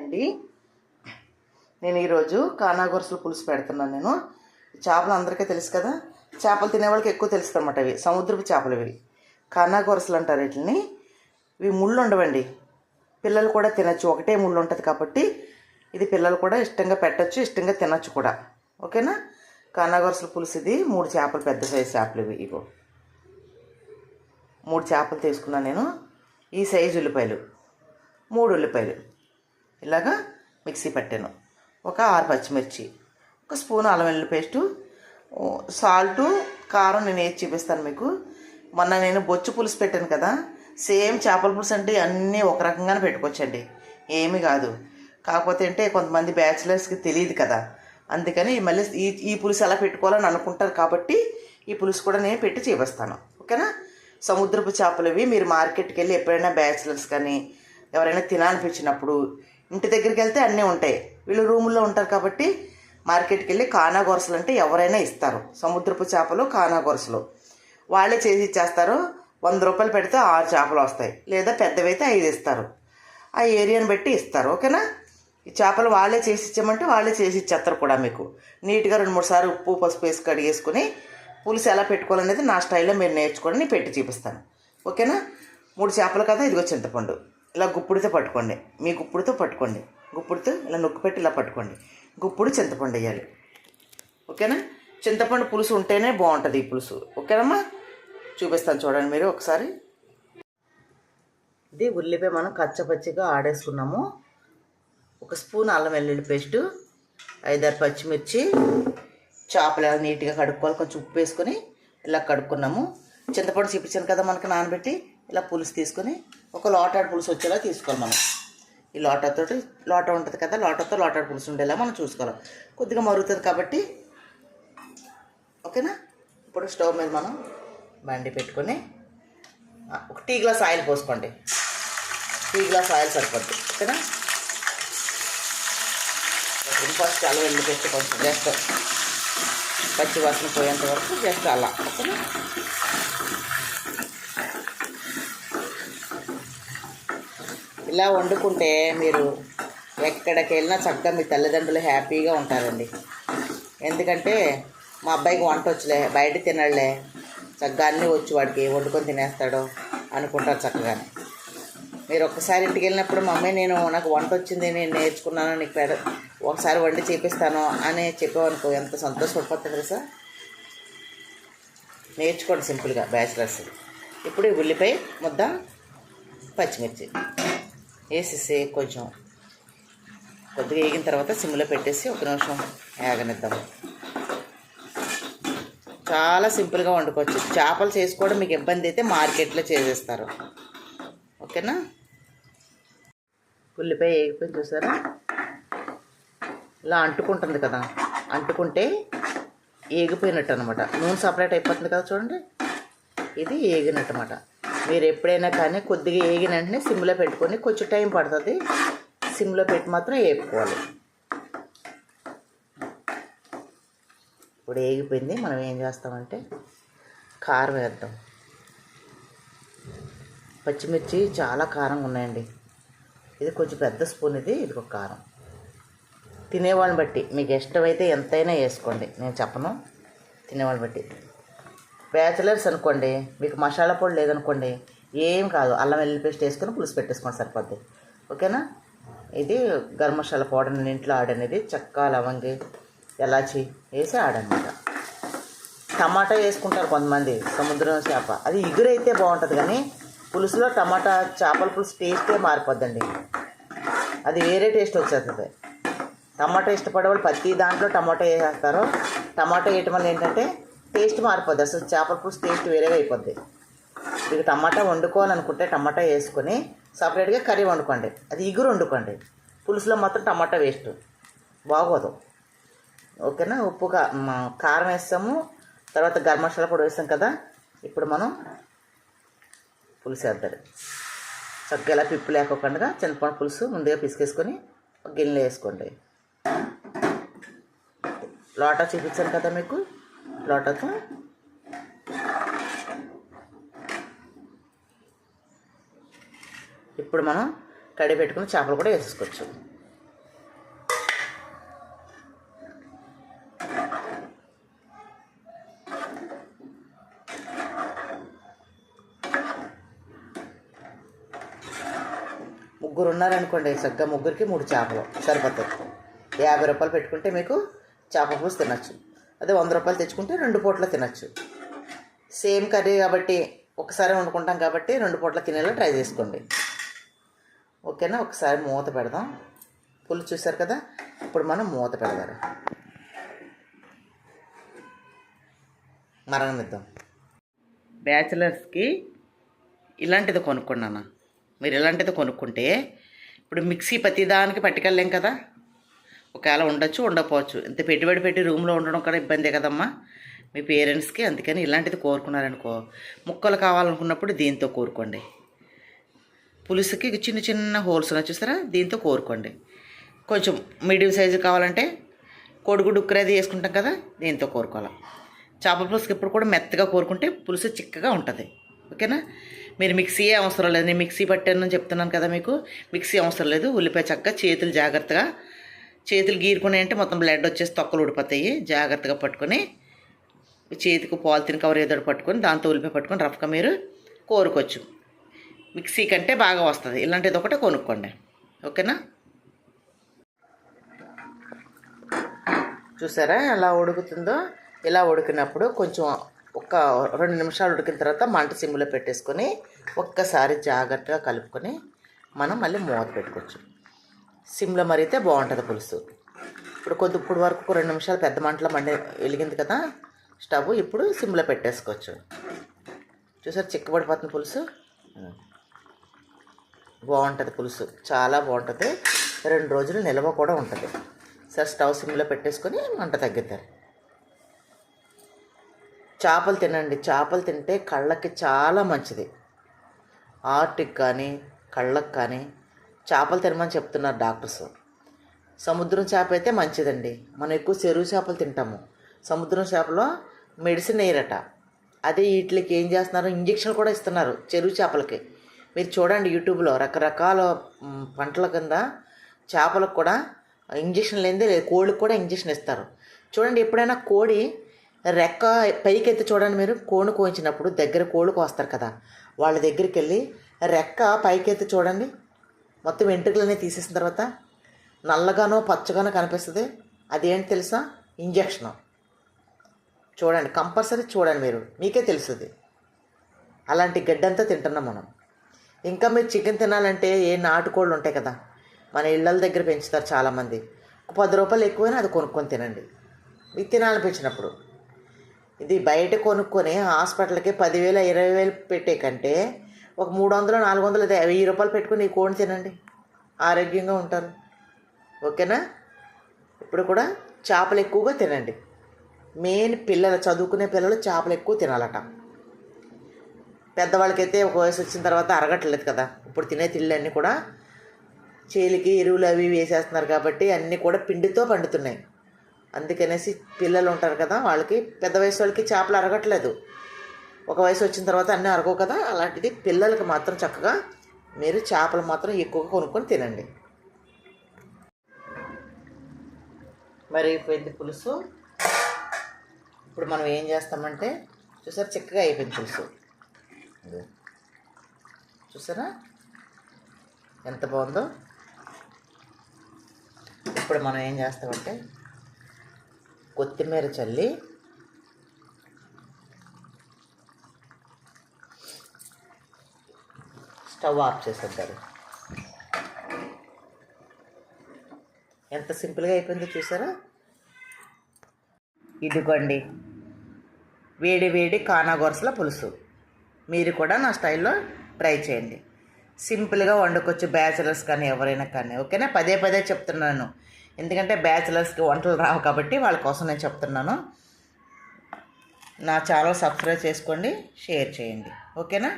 అండి. నేను ఈరోజు కానాగొరసలు పులుసు పెడుతున్నాను నేను. చేపలు అందరికీ తెలుసు కదా? చేపలు తినే వాళ్ళకి ఎక్కువ తెలుసు అనమాట ఇవి సముద్రపు చేపలు ఇవి. కానాగొరసలు అంటారు వీటిని. ఇవి ముళ్ళు ఉండవండి. పిల్లలు కూడా తినచ్చు. ఒకటే ముళ్ళు ఉంటుంది కాబట్టి ఇది పిల్లలు కూడా ఇష్టంగా పెట్టచ్చు ఇష్టంగా తినచ్చు కూడా. ఓకేనా? కానాగొరసల పులుసు ఇది. మూడు చేపలు పెద్ద సైజు చేపలు ఇవి. ఇగో. మూడు చేపలు తీసుకున్నాను నేను. ఈ సైజు ఉల్లిపాయలు. మూడు ఉల్లిపాయలు. ఇలాగా మిక్సీ పట్టాను. ఒక ఆరు పచ్చిమిర్చి ఒక స్పూన్ అల్లం వెల్లుల్లి పేస్టు సాల్టు కారం నేను వేసి చూపిస్తాను మీకు. మొన్న నేను బొచ్చు పులుసు పెట్టాను కదా సేమ్ చేపల పులుసు అంటే అన్నీ ఒక రకంగానే పెట్టుకోవచ్చండి. ఏమీ కాదు. కాకపోతే అంటే కొంతమంది బ్యాచిలర్స్కి తెలియదు కదా. అందుకని మళ్ళీ ఈ ఈ పులుసు ఎలా పెట్టుకోవాలని అనుకుంటారు కాబట్టి ఈ పులుసు కూడా నేను పెట్టి చూపిస్తాను. ఓకేనా? సముద్రపు చేపలు ఇవి. మీరు మార్కెట్కి వెళ్ళి ఎప్పుడైనా బ్యాచిలర్స్ కానీ ఎవరైనా తినాలనిపించినప్పుడు ఇంటి దగ్గరికి వెళ్తే అన్నీ ఉంటాయి. వీళ్ళు రూముల్లో ఉంటారు కాబట్టి మార్కెట్కి వెళ్ళి కానాగొరసలు అంటే ఎవరైనా ఇస్తారు. సముద్రపు చేపలు కానాగొరసలు వాళ్ళే చేసి ఇచ్చేస్తారు. వంద రూపాయలు పెడితే ఆరు చేపలు వస్తాయి. లేదా పెద్దవైతే ఐదు ఇస్తారు. ఆ ఏరియాని బట్టి ఇస్తారు. ఓకేనా? ఈ చేపలు వాళ్ళే చేసి ఇచ్చామంటే వాళ్ళే చేసి ఇచ్చేస్తారు కూడా మీకు. నీట్గా రెండు మూడు సార్లు ఉప్పు పసుపు వేసి కడిగేసుకుని పులుసు ఎలా పెట్టుకోవాలనేది నా స్టైల్లో మీరు నేర్చుకోండి. నేను పెట్టి చూపిస్తాను. ఓకేనా? మూడు చేపలు కదా? ఇదిగో చింతపండు. ఇలా గుప్పుడితో పట్టుకోండి. మీ గుప్పుడితో పట్టుకోండి. గుప్పుడితో ఇలా నొక్కి పెట్టి ఇలా పట్టుకోండి. గుప్పుడు చింతపండు వేయాలి. ఓకేనా? చింతపండు పులుసు ఉంటేనే బాగుంటుంది ఈ పులుసు. ఓకేనమ్మా? చూపిస్తాను చూడండి మీరు ఒకసారి. ఇది ఉల్లిపాయ మనం కచ్చపచ్చిగా ఆడేసుకున్నాము. ఒక స్పూన్ అల్లం వెల్లుల్లి పేస్టు ఐదారు పచ్చిమిర్చి చేపలు ఎలా నీట్గా కడుక్కోవాలి కొంచెం ఉప్పు వేసుకొని ఇలా కడుక్కున్నాము. చింతపండు చూపించాను కదా మనకి నానబెట్టి. ఇలా పులుసు తీసుకొని ఒక లోటాడు పులుసు వచ్చేలా తీసుకోవాలి మనం. ఈ లోటాతో లోట ఉంటుంది కదా లోటాతో లోటాడు పులుసు ఉండేలా మనం చూసుకోవాలి. కొద్దిగా మరుగుతుంది కాబట్టి ఓకేనా? ఇప్పుడు స్టవ్ మీద మనం బండి పెట్టుకొని ఒక టీ గ్లాస్ ఆయిల్ పోసుకోండి. టీ గ్లాస్ ఆయిల్ సరిపోద్ది ఓకేనా? ఫస్ట్ అలా వెళ్ళి పెట్టి కొంచెం జస్ట్ పచ్చి వాసన పోయేంత వరకు జస్ట్ అలా ఓకేనా? ఇలా వండుకుంటే మీరు ఎక్కడికి వెళ్ళినా చక్కగా మీ తల్లిదండ్రులు హ్యాపీగా ఉంటారండి. ఎందుకంటే మా అబ్బాయికి వంట వచ్చలే బయట తినలే చక్కగా అన్నీ వచ్చి వాడికి వండుకొని తినేస్తాడు అనుకుంటారు చక్కగానే. మీరు ఒక్కసారి ఇంటికి వెళ్ళినప్పుడు మమ్మీ నేను నాకు వంట వచ్చింది నేను నేర్చుకున్నాను నీకు పెడ ఒకసారి వండి చేపిస్తాను అని చెప్పావనుకో ఎంత సంతోషపడిపోతుంది తెలుసా? నేర్చుకోండి సింపుల్గా బ్యాచిలర్స్ ఇప్పుడు ఉల్లిపాయ ముద్ద పచ్చిమిర్చి. వేసేసి కొంచెం కొద్దిగా వేగిన తర్వాత సిమ్లో పెట్టేసి ఒక నిమిషం వేగనిద్దాం చాలా సింపుల్గా వండుకోవచ్చు. చేపలు చేసుకోవడం మీకు ఇబ్బంది అయితే మార్కెట్లో చేసేస్తారు. ఓకేనా? ఉల్లిపాయ వేగిపోయింది చూసారా? ఇలా అంటుకుంటుంది కదా. అంటుకుంటే ఏగిపోయినట్టు అనమాట నూనె సపరేట్ అయిపోతుంది కదా చూడండి. ఇది ఏగినట్టు అనమాట మీరు ఎప్పుడైనా కానీ కొద్దిగా ఏగిన వెంటనే సిమ్లో పెట్టుకొని కొంచెం టైం పడుతుంది. సిమ్లో పెట్టి మాత్రం వేపుకోవాలి. ఇప్పుడు ఏగిపోయింది మనం ఏం చేస్తామంటే కారం వేద్దాం. పచ్చిమిర్చి చాలా కారంగా ఉన్నాయండి. ఇది కొంచెం పెద్ద స్పూన్ ఇది ఇది ఒక కారం. తినేవాళ్ళని బట్టి మీకు ఇష్టమైతే ఎంతైనా వేసుకోండి. నేను చెప్పను. తినేవాళ్ళని బట్టి. బ్యాచిలర్స్ అనుకోండి మీకు మసాలా పొడి లేదనుకోండి ఏం కాదు. అల్లం వెల్లుల్లి పేస్ట్ వేసుకొని పులుసు పెట్టేసుకోండి సరిపోద్ది. ఓకేనా? ఇది గరం మసాలా పౌడర్ నేను ఇంట్లో ఆడనేది చెక్క లవంగి ఎలాచి వేసి ఆడనమాట. టమాటా వేసుకుంటారు కొంతమంది సముద్రం చేప. అది ఇగురైతే బాగుంటుంది కానీ పులుసులో టమాటా చేపల పులుసు టేస్టే మారిపోద్దండి. అది వేరే టేస్ట్ వచ్చేస్తుంది. టమాటా ఇష్టపడే వాళ్ళు ప్రతి దాంట్లో టమాటా వేసేస్తారు టమాటా వేయటం వల్ల ఏంటంటే టేస్ట్ మారిపోద్ది. అసలు చేపల పులుసు టేస్ట్ వేరేగా అయిపోద్ది. మీకు టమాటా వండుకోవాలనుకుంటే టమాటా వేసుకొని సపరేట్గా కర్రీ వండుకోండి. అది ఇగురు వండుకోండి. పులుసులో మాత్రం టమాటా వేస్ట్. బాగోదు. ఓకేనా? ఉప్పు కారం వేస్తాము. తర్వాత గరం మసాలా పొడి వేస్తాం కదా? ఇప్పుడు మనం పులుసు వేద్దాం చక్కగా ఇలా పిప్పు లేకోకుండా చింతపండు పులుసు ముందుగా పిసికేసుకొని గిన్నెలో వేసుకోండి. లోటా చూపించాను కదా మీకు? लाटाचा ఇప్పుడు మనం కడి పెట్టుకున్న చేపలు కూడా వేసుకోవచ్చు ముగ్గురు ఉన్నారనుకోండి చక్కగా ముగ్గురికి మూడు చేపలు సరిపోతాయి. యాభై రూపాయలు పెట్టుకుంటే మీకు చేప పులుసు తినచ్చు. అదే వంద రూపాయలు తెచ్చుకుంటే రెండు పూట్ల తినచ్చు. సేమ్ కర్రీ కాబట్టి ఒకసారి వండుకుంటాం కాబట్టి రెండు పూట్ల తినేలా ట్రై చేసుకోండి. ఓకేనా? ఒకసారి మూత పెడదాం. పులుసు చూసారు కదా? ఇప్పుడు మనం మూత పెడదారు మరగనిద్దాం. బ్యాచిలర్స్కి ఇలాంటిది కొనుక్కున్నాను మీరు ఇలాంటిది కొనుక్కుంటే ఇప్పుడు మిక్సీ ప్రతిదానికి పట్టుకెళ్ళాం కదా? ఒకవేళ ఉండొచ్చు ఉండకపోవచ్చు. ఇంత పెట్టుబడి పెట్టి రూమ్లో ఉండడం కూడా ఇబ్బందే కదమ్మా. మీ పేరెంట్స్కి అందుకని ఇలాంటిది కోరుకున్నారనుకో. ముక్కలు కావాలనుకున్నప్పుడు దీంతో కోరుకోండి. పులుసుకి చిన్న చిన్న హోల్స్ ఉన్నాయి చూసారా? దీంతో కోరుకోండి. కొంచెం మీడియం సైజు కావాలంటే కోడిగుడ్డు ఉక్కరేది వేసుకుంటాం కదా దీంతో కోరుకోవాలి. చేపల పులుసుకి ఇప్పుడు కూడా మెత్తగా కోరుకుంటే పులుసు చిక్కగా ఉంటుంది. ఓకేనా? మీరు మిక్సీ అవసరం లేదు. నేను మిక్సీ పట్టాను చెప్తున్నాను కదా మీకు. మిక్సీ అవసరం లేదు. ఉల్లిపాయ చక్కగా చేతులు జాగ్రత్తగా చేతులు గీరుకున్నాయంటే మొత్తం బ్లడ్ వచ్చేసి తొక్కలు ఊడిపోతాయి. జాగ్రత్తగా పట్టుకొని చేతికి పాలిథిన్ కవర్ ఏదో పట్టుకొని దాంతో ఉల్లిపాయ పట్టుకొని రఫ్గా మీరు కోరుకోవచ్చు. మిక్సీ కంటే బాగా వస్తుంది. ఇలాంటిది ఒకటే కొనుక్కోండి. ఓకేనా? చూసారా ఎలా ఉడుకుతుందో? ఇలా ఉడికినప్పుడు కొంచెం ఒక రెండు నిమిషాలు ఉడికిన తర్వాత మంట సిమ్లో పెట్టేసుకొని ఒక్కసారి జాగ్రత్తగా కలుపుకొని మనం మళ్ళీ మూత పెట్టుకోవచ్చు. సిమ్లో మరిగితే బాగుంటుంది పులుసు. ఇప్పుడు కొద్ది ఇప్పుడు వరకు ఒక రెండు నిమిషాలు పెద్ద మంటలో మండి వెలిగింది కదా స్టవ్ ఇప్పుడు సిమ్లో పెట్టేసుకోవచ్చు. చూసారు చిక్కబడిపోతుంది పులుసు? బాగుంటుంది పులుసు. చాలా బాగుంటుంది. రెండు రోజులు నిల్వ కూడా ఉంటుంది. సార్ స్టవ్ సిమ్లో పెట్టేసుకొని మంట తగ్గిద్దారు చేపలు తినండి. చేపలు తింటే కళ్ళకి చాలా మంచిది. ఆర్టిక్ కానీ కళ్ళకి కానీ చేపలు తినమని చెప్తున్నారు డాక్టర్స్. సముద్రం చేప అయితే మంచిదండి. మనం ఎక్కువ చెరువు చేపలు తింటాము. సముద్రం చేపలో మెడిసిన్ వేయరట. అదే వీటికి ఏం చేస్తున్నారు? ఇంజక్షన్ కూడా ఇస్తున్నారు చెరువు చేపలకి. మీరు చూడండి యూట్యూబ్లో రకరకాల పంటల కింద చేపలకు కూడా ఇంజక్షన్ లేనిదే లేదు. కోళ్ళకి కూడా ఇంజక్షన్ ఇస్తారు. చూడండి ఎప్పుడైనా కోడి రెక్క పైకి ఎత్తి చూడండి మీరు. కోడిని కోయించినప్పుడు దగ్గర కోళ్ళు కోస్తారు కదా. వాళ్ళ దగ్గరికి వెళ్ళి రెక్క పైకి ఎత్తి చూడండి. మొత్తం వెంట్రుకలన్నీ తీసేసిన తర్వాత నల్లగానో పచ్చగానో కనిపిస్తుంది. అదేంటి తెలుసా? ఇంజక్షను. చూడండి కంపల్సరీ చూడండి మీరు. మీకే తెలుస్తుంది. అలాంటి గడ్డంతా తింటున్నాం మనం. ఇంకా మీరు చికెన్ తినాలంటే ఏ నాటుకోళ్ళు ఉంటాయి కదా మన ఇళ్ళల దగ్గర పెంచుతారు చాలామంది. ఒక పది రూపాయలు ఎక్కువైనా అది కొనుక్కొని తినండి. మీకు తినాలనిపించినప్పుడు ఇది బయట కొనుక్కొని హాస్పిటల్కి పదివేల ఇరవై వేలు పెట్టే కంటే ఒక మూడు వందలు నాలుగు వందలు అదే వెయ్యి రూపాయలు పెట్టుకుని ఈ కోడిని తినండి. ఆరోగ్యంగా ఉంటారు. ఓకేనా? ఇప్పుడు కూడా చేపలు ఎక్కువగా తినండి. మెయిన్ పిల్లలు చదువుకునే పిల్లలు చేపలు ఎక్కువ తినాలట. పెద్దవాళ్ళకైతే ఒక వయసు వచ్చిన తర్వాత అరగట్లేదు కదా. ఇప్పుడు తినే తిళ్ళన్నీ కూడా చేలికి ఎరువులు అవి వేసేస్తున్నారు కాబట్టి అన్నీ కూడా పిండితో పండుతున్నాయి. అందుకనేసి పిల్లలు ఉంటారు కదా వాళ్ళకి పెద్ద వయసు వాళ్ళకి చేపలు అరగట్లేదు. ఒక వయసు వచ్చిన తర్వాత అన్నీ అరగవు కదా? అలాంటిది పిల్లలకి మాత్రం చక్కగా మీరు చేపలు మాత్రం ఎక్కువగా కొనుక్కొని తినండి. మరి అయిపోయింది పులుసు. ఇప్పుడు మనం ఏం చేస్తామంటే చూసారా చిక్కగా అయిపోయింది పులుసు. చూసారా? ఎంత బాగుందో? ఇప్పుడు మనం ఏం చేస్తామంటే కొత్తిమీర చల్లి స్టవ్ ఆఫ్ చేసేద్దారు. ఎంత సింపుల్గా అయిపోయిందో చూసారా? ఇదిగోండి. వేడి వేడి కానాగొరసల పులుసు. మీరు కూడా నా స్టైల్లో ట్రై చేయండి. సింపుల్గా వండుకోవచ్చు బ్యాచిలర్స్ కానీ ఎవరైనా కానీ ఓకేనా? పదే పదే చెప్తున్నాను. ఎందుకంటే బ్యాచిలర్స్కి వంటలు రావు కాబట్టి వాళ్ళ కోసం నేను చెప్తున్నాను. నా ఛానల్ సబ్స్క్రైబ్ చేసుకోండి షేర్ చేయండి. ఓకేనా?